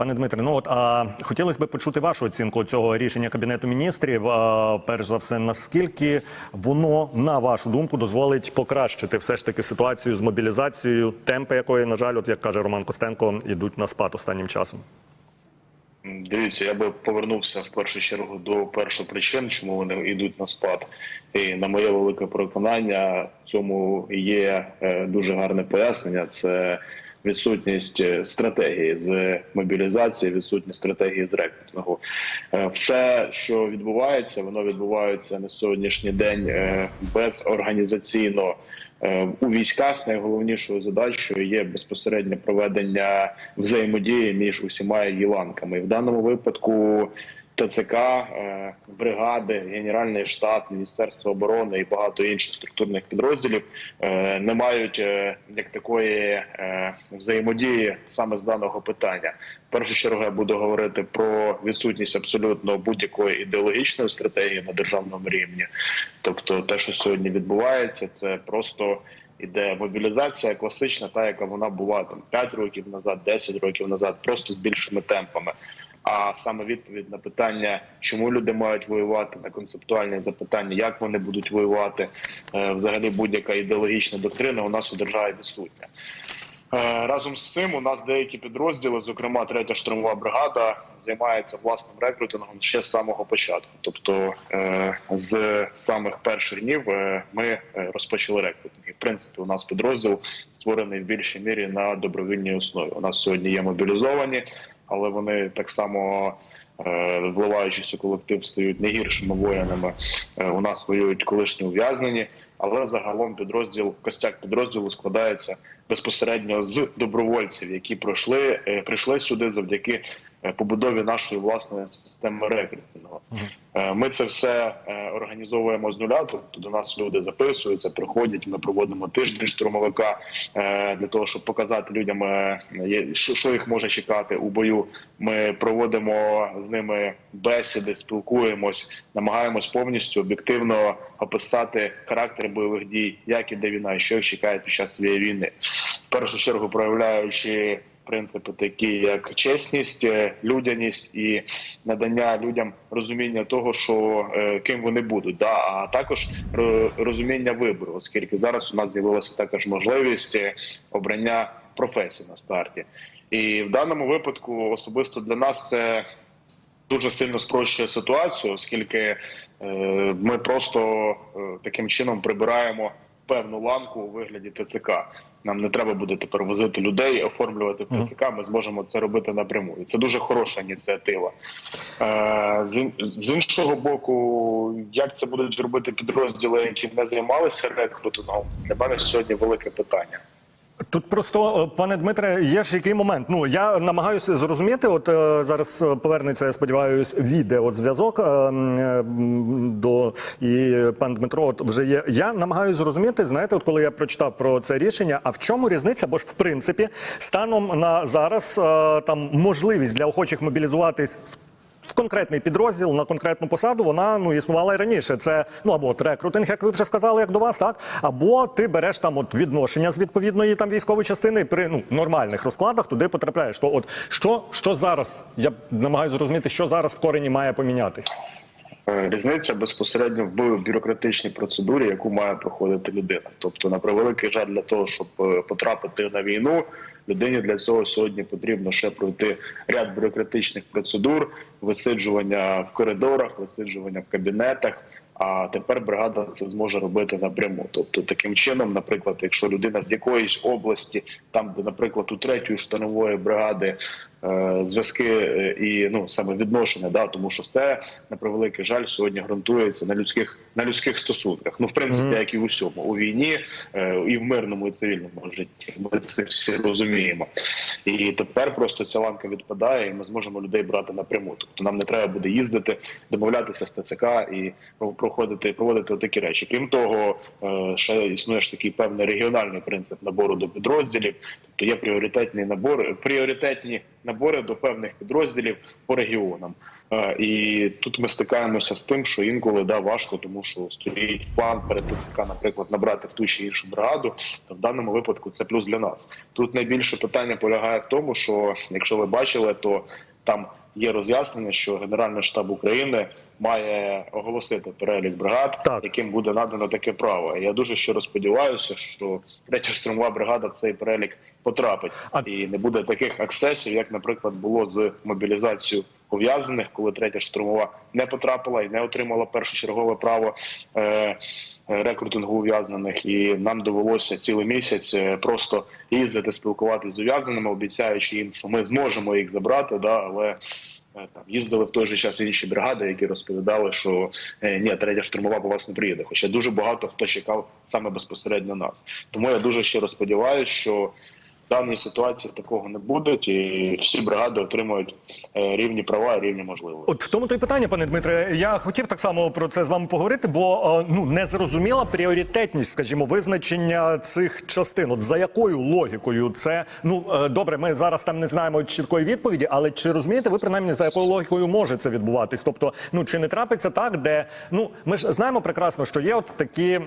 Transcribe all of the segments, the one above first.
Пане Дмитре, ну от а хотілося б почути вашу оцінку цього рішення кабінету міністрів. А, перш за все, наскільки воно, на вашу думку, дозволить покращити все ж таки ситуацію з мобілізацією, темпи якої, на жаль, от як каже Роман Костенко, ідуть на спад останнім часом. Дивіться, я би повернувся в першу чергу до першої причин, чому вони йдуть на спад. І на моє велике переконання, в цьому є е, дуже гарне пояснення. Це відсутність е, стратегії з мобілізації, відсутність стратегії з рекрутингу. Е, Все, що відбувається, воно відбувається на сьогоднішній день е, безорганізаційно. У військах найголовнішою задачею є безпосереднє проведення взаємодії між усіма її в даному випадку ТЦК, е, бригади, Генеральний штаб, Міністерство оборони і багато інших структурних підрозділів е, не мають е, як такої взаємодії саме з даного питання. В першу чергу я буду говорити про відсутність абсолютно будь-якої ідеологічної стратегії на державному рівні. Тобто, те, що сьогодні відбувається, це просто іде мобілізація класична, та яка вона була там 5 років назад, 10 років назад, просто з більшими темпами. А саме відповідь на питання, чому люди мають воювати, на концептуальні запитання, як вони будуть воювати, е, взагалі будь-яка ідеологічна доктрина у нас у державі відсутня. Е, Разом з цим у нас деякі підрозділи, зокрема третя штурмова бригада, займається власним рекрутингом ще з самого початку. Тобто е, з самих перших днів ми розпочали рекрутинг. І, в принципі, у нас підрозділ створений в більшій мірі на добровільній основі. У нас сьогодні є мобілізовані, але вони так само. е, Вливаючись у колектив, стають не гіршими воїнами. Е, У нас воюють колишні ув'язнені, але загалом підрозділ, костяк підрозділу складається безпосередньо з добровольців, які пройшли е, прийшли сюди завдяки е, побудові нашої власної системи рекрутингу. Е, Ми це все е, організовуємо з нуля. Тобто до нас люди записуються, приходять. Ми проводимо тиждень штурмовика е, для того, щоб показати людям, е, що їх може чекати у бою. Ми проводимо з ними бесіди, спілкуємось, намагаємось повністю об'єктивно описати характер бойових дій, як іде війна, що їх чекає під час цієї війни. В першу чергу проявляючи принципи, такі як чесність, е, людяність і надання людям розуміння того, що е, ким вони будуть, да а також розуміння вибору, оскільки зараз у нас з'явилася також можливість е, обрання професії на старті. І в даному випадку особисто для нас це дуже сильно спрощує ситуацію, оскільки е, ми просто е, таким чином прибираємо певну ланку у вигляді ТЦК. Нам не треба буде тепер возити людей, оформлювати в ТЦК. Ми зможемо це робити напряму. І це дуже хороша ініціатива. Е, з, з іншого боку, як це будуть робити підрозділи, які не займалися рекрутингом, для мене сьогодні велике питання. Тут просто, е, пане Дмитре, є ж який момент. Ну я намагаюся зрозуміти. От е, зараз е, повернеться, я сподіваюся, відео зв'язок до і пан Дмитро. От вже є. Я намагаюся зрозуміти. Знаєте, от коли я прочитав про це рішення, а в чому різниця? Бо ж в принципі, станом на зараз там можливість для охочих мобілізуватись в конкретний підрозділ на конкретну посаду вона ну існувала і раніше. Це ну або от рекрутинг, як ви вже сказали, як до вас, так або ти береш там от відношення з відповідної там військової частини при ну нормальних розкладах туди потрапляєш. То от що, що зараз? Я намагаюся зрозуміти, що зараз в корені має помінятись. Е, Різниця безпосередньо в бюрократичній процедурі, яку має проходити людина. Тобто, на превеликий жаль, для того, щоб е, потрапити на війну, людині для цього сьогодні потрібно ще пройти ряд бюрократичних процедур, висиджування в коридорах, висиджування в кабінетах. А тепер бригада це зможе робити напряму. Тобто, таким чином, наприклад, якщо людина з якоїсь області, там де, наприклад, у третьої штурмової бригади зв'язки е, і ну саме відношення, да, тому що все на превеликий жаль сьогодні ґрунтується на людських на людських стосунках. Ну, в принципі, як і у всьому у війні, е, і в мирному і цивільному житті. Ми це всі розуміємо. І тепер просто ця ланка відпадає, і ми зможемо людей брати напряму. Тобто нам не треба буде їздити, домовлятися з ТЦК і проходити проводити такі речі. Крім того, е, ще існує ж такий певний регіональний принцип набору до підрозділів. Тобто є пріоритетний набор, пріоритетні набори до певних підрозділів по регіонам. Е, І тут ми стикаємося з тим, що інколи да важко, тому що стоїть план перед ТЦК, наприклад, набрати в ту чи іншу бригаду. То в даному випадку це плюс для нас. Тут найбільше питання полягає в тому, що якщо ви бачили, то там є роз'яснення, що Генеральний штаб України має оголосити перелік бригад, Так. яким буде надано таке право. Я дуже щиро сподіваюся, що третя штурмова бригада в цей перелік потрапить, А- і не буде таких аксесів, як, наприклад, було з мобілізацією ув'язнених, коли третя штурмова не потрапила і не отримала першочергове право е, рекрутингу ув'язнених. І нам довелося цілий місяць е, просто їздити, спілкуватися з ув'язненими, обіцяючи їм, що ми зможемо їх забрати, да, але. Е, Там їздили в той же час інші бригади, які розповідали, що е, ні, третя штурмова по вас не приїде. Хоча дуже багато хто чекав саме безпосередньо нас. Тому я дуже щиро сподіваюся, що даній ситуації такого не буде, і всі бригади отримують е, рівні права і рівні можливості. От в тому то й питання, пане Дмитре. Я хотів так само про це з вами поговорити, бо е, ну не зрозуміла пріоритетність, скажімо, визначення цих частин. От за якою логікою це ну е, добре, ми зараз там не знаємо чіткої відповіді, але чи розумієте ви принаймні за якою логікою може це відбуватись? Тобто, ну чи не трапиться так, де ну ми ж знаємо прекрасно, що є от такі.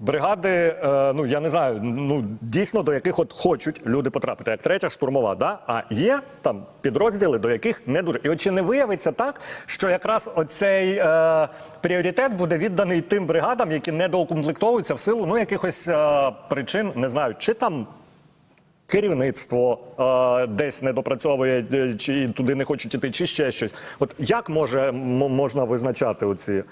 Бригади, е, ну я не знаю, ну дійсно до яких от хочуть люди потрапити, як третя штурмова, да? а є там підрозділи, до яких не дуже. І от чи не виявиться так, що якраз оцей е, пріоритет буде відданий тим бригадам, які недоукомплектовуються в силу ну якихось е, причин, не знаю, чи там. Керівництво е, десь не допрацьовує, е, чи туди не хочуть іти, чи ще щось. От як може можна визначати оці?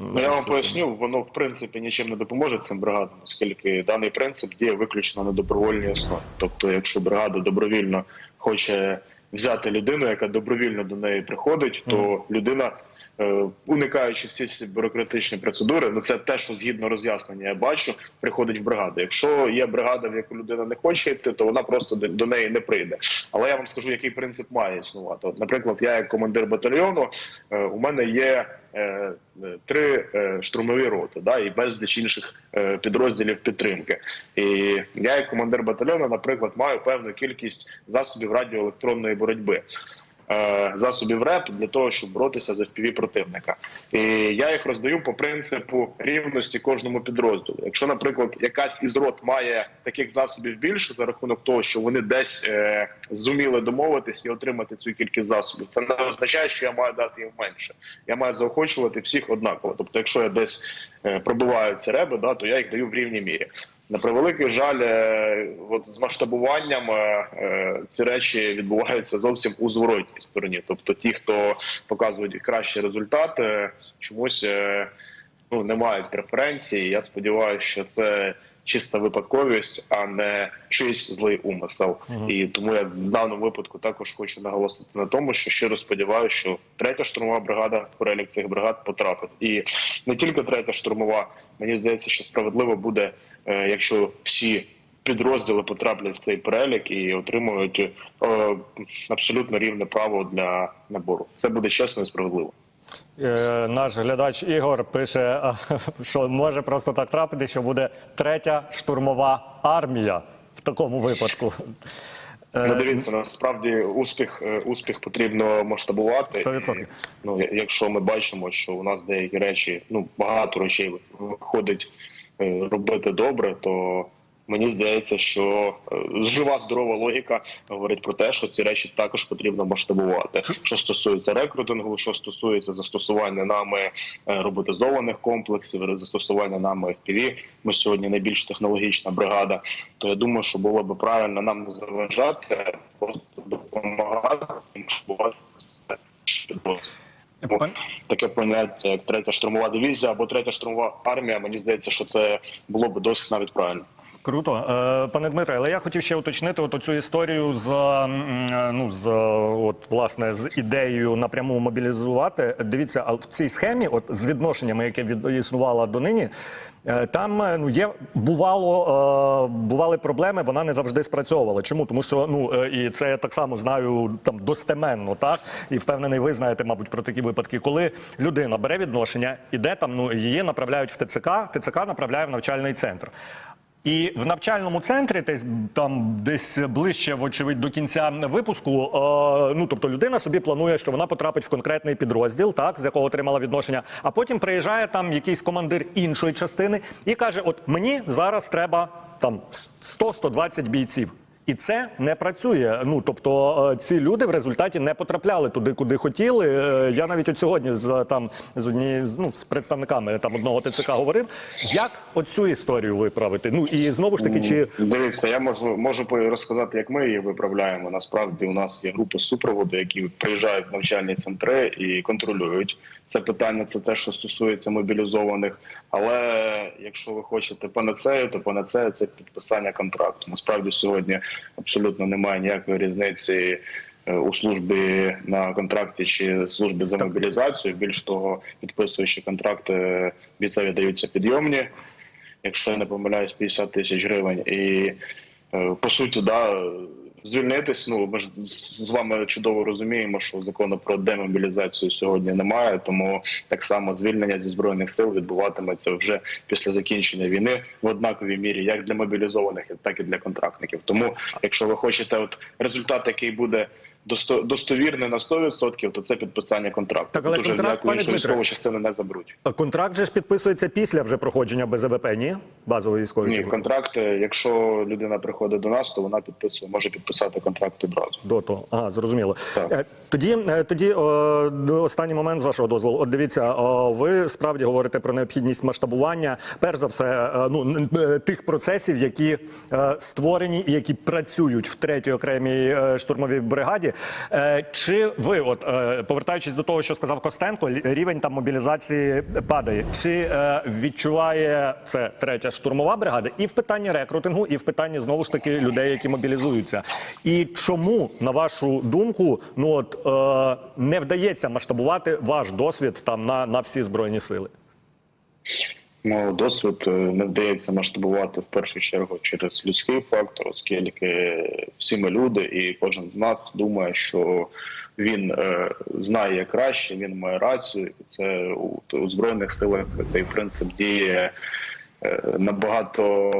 Ну, я вам поясню, воно в принципі нічим не допоможе цим бригадам, оскільки даний принцип діє виключно на добровольній основі. Тобто, якщо бригада добровільно хоче взяти людину, яка добровільно до неї приходить, то людина. Е, Уникаючи всі ці бюрократичні процедури, ну це те, що згідно роз'яснення я бачу, приходить в бригаду. Якщо є бригада, в яку людина не хоче йти, то вона просто до- неї не прийде. Але я вам скажу, який принцип має існувати. От, наприклад, я як командир батальйону, е, у мене є е, три штурмові роти, да, і безліч інших підрозділів підтримки. І я, як командир батальйону, наприклад, маю певну кількість засобів радіоелектронної боротьби. Е, Засобів РЕП для того, щоб боротися за FPV противника, і я їх роздаю по принципу рівності кожному підрозділу. Якщо, наприклад, якась із рот має таких засобів більше за рахунок того, що вони десь е, зуміли домовитись і отримати цю кількість засобів, це не означає, що я маю дати їм менше. Я маю заохочувати всіх однаково. Тобто, якщо я десь е, пробиваю ці реби, да, то я їх даю в рівній мірі. На превеликий жаль, е, от з масштабуванням е, е, ці речі відбуваються зовсім у зворотній стороні. Тобто, ті, хто показують кращі результати, чомусь ну не мають преференції. Я сподіваюся, що це чиста випадковість, а не чийсь злий умисел. І тому я в даному випадку також хочу наголосити на тому, що щиро сподіваюся, що третя штурмова бригада в перелік цих бригад потрапить. І не тільки третя штурмова. Мені здається, що справедливо буде, е, якщо всі. Підрозділи потраплять в цей перелік і отримують е, абсолютно рівне право для набору. Це буде чесно і справедливо. Е, наш глядач Ігор пише, що може просто так трапити, що буде третя штурмова армія в такому випадку. Е, Ну, дивіться, насправді успіх е, успіх потрібно масштабувати. 100%. І, Ну, якщо ми бачимо, що у нас деякі речі, ну багато речей виходить робити добре, то мені здається, що е, жива здорова логіка говорить про те, що ці речі також потрібно масштабувати. Що стосується рекрутингу, що стосується застосування нами е, роботизованих комплексів, застосування нами FPV, ми сьогодні найбільш технологічна бригада. То я думаю, що було б правильно нам не заважати, просто допомагати масштабувати. Пан- Таке поняття, як третя штурмова дивізія або третя штурмова армія. Мені здається, що це було б досить навіть правильно. Круто, Е, пане Дмитре, але я хотів ще уточнити от цю історію з е, ну з е, от власне з ідеєю напряму мобілізувати. Дивіться, а в цій схемі, от з відношеннями, яке від існувало донині, там ну є бувало бували проблеми. Вона не завжди спрацьовувала. Чому? Тому що ну і це я так само знаю там достеменно, так і впевнений, ви знаєте, мабуть, про такі випадки, коли людина бере відношення, іде там, ну її направляють в ТЦК, ТЦК направляє в навчальний центр. І в навчальному центрі, десь там десь ближче, вочевидь, до кінця випуску. Е, ну тобто, людина собі планує, що вона потрапить в конкретний підрозділ, так з якого отримала відношення. А потім приїжджає там якийсь командир іншої частини і каже: От мені зараз треба там 100-120 бійців. І це не працює. Ну тобто е, ці люди в результаті не потрапляли туди, куди хотіли. Е, Я навіть от сьогодні з там з однією з ну з представниками там одного ТЦК говорив, як оцю історію виправити. Ну і знову ж таки, чи Дивіться, я можу можу розказати, як ми її виправляємо. Насправді у нас є групи супроводу, які приїжджають в навчальні центри і контролюють це питання. Це те, що стосується мобілізованих. Але якщо ви хочете панацею, то панацея це підписання контракту. Насправді сьогодні абсолютно немає ніякої різниці. е, У службі на контракті чи службі за мобілізацію, більш того, підписуючи контракти, бійцеві даються підйомні якщо я не помиляюсь, 50 тисяч гривень. І е, по суті, да, звільнитись. Ну ми ж з вами чудово розуміємо, що закону про демобілізацію сьогодні немає. Тому так само звільнення зі збройних сил відбуватиметься вже після закінчення війни в однаковій мірі, як для мобілізованих, так і для контрактників. Тому, якщо ви хочете, от результат, який буде. Досто- Достовірний на 100%, то це підписання контракту. Так, але Тут контракт, пане Дмитре, частину не заберуть. контракт же ж підписується після вже проходження БЗВП, ні? Базової військової Ні, контракт, е, якщо людина приходить до нас, то вона підписує, може підписати контракт одразу. До того, ага, зрозуміло. Так. Е, Тоді, е, тоді о, останній момент з вашого дозволу. От дивіться, о, ви справді говорите про необхідність масштабування, перш за все, ну тих процесів, які створені і які працюють в третій окремій штурмовій бригаді. Е, Чи ви, от е, повертаючись до того, що сказав Костенко, рівень там мобілізації падає? Чи е, відчуває це третя штурмова бригада і в питанні рекрутингу, і в питанні знову ж таки людей, які мобілізуються? І чому, на вашу думку, ну от не вдається масштабувати ваш досвід там на, на всі збройні сили? Ну, досвід е, не вдається масштабувати в першу чергу через людський фактор, оскільки всі ми люди, і кожен з нас думає, що він е, знає краще, він має рацію. Це у, у збройних силах цей принцип діє набагато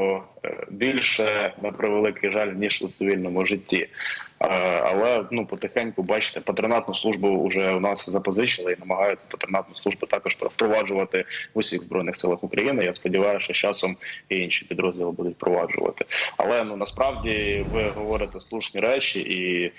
е, більше на превеликий жаль ніж у цивільному житті. Е, Але ну потихеньку бачите, патронатну службу вже у нас запозичили і намагаються патронатну службу також впроваджувати в усіх збройних силах України. Я сподіваюся, що з часом і інші підрозділи будуть впроваджувати. Але ну насправді ви говорите слушні речі і.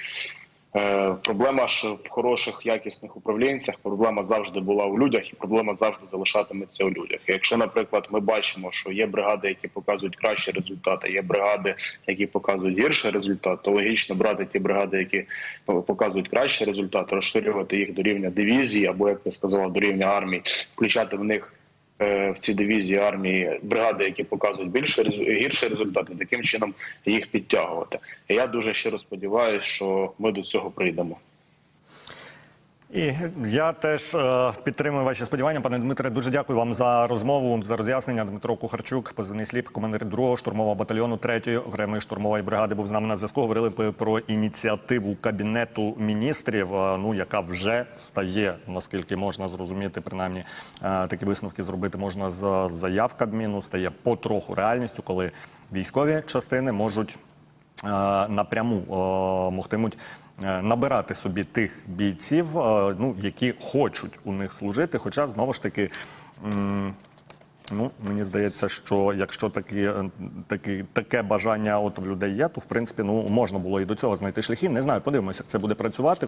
Е, Проблема ж в хороших якісних управлінцях. Проблема завжди була у людях, і проблема завжди залишатиметься у людях. Якщо, наприклад, ми бачимо, що є бригади, які показують кращі результати, є бригади, які показують гірший результат, то логічно брати ті бригади, які показують кращий результат, розширювати їх до рівня дивізії, або як ти сказала, до рівня армії, включати в них в ці дивізії армії бригади, які показують більше гірші результати, таким чином їх підтягувати. Я дуже щиро сподіваюся, що ми до цього прийдемо. І я теж е, підтримую ваші сподівання, пане Дмитре. Дуже дякую вам за розмову, за роз'яснення. Дмитро Кухарчук, позивний сліп, командир 2-го штурмового батальйону 3-ї окремої штурмової бригади, був з нами на зв'язку. Говорили про ініціативу кабінету міністрів, е, ну яка вже стає, наскільки можна зрозуміти, принаймні е, такі висновки зробити можна з заяв Кабміну. Стає потроху реальністю, коли військові частини можуть е, напряму е, могтимуть набирати собі тих бійців, е, ну які хочуть у них служити. Хоча знову ж таки. Ну, мені здається, що якщо такі, е, такі, таке бажання от в людей є, то в принципі ну можна було і до цього знайти шляхи. Не знаю, подивимося, як це буде працювати.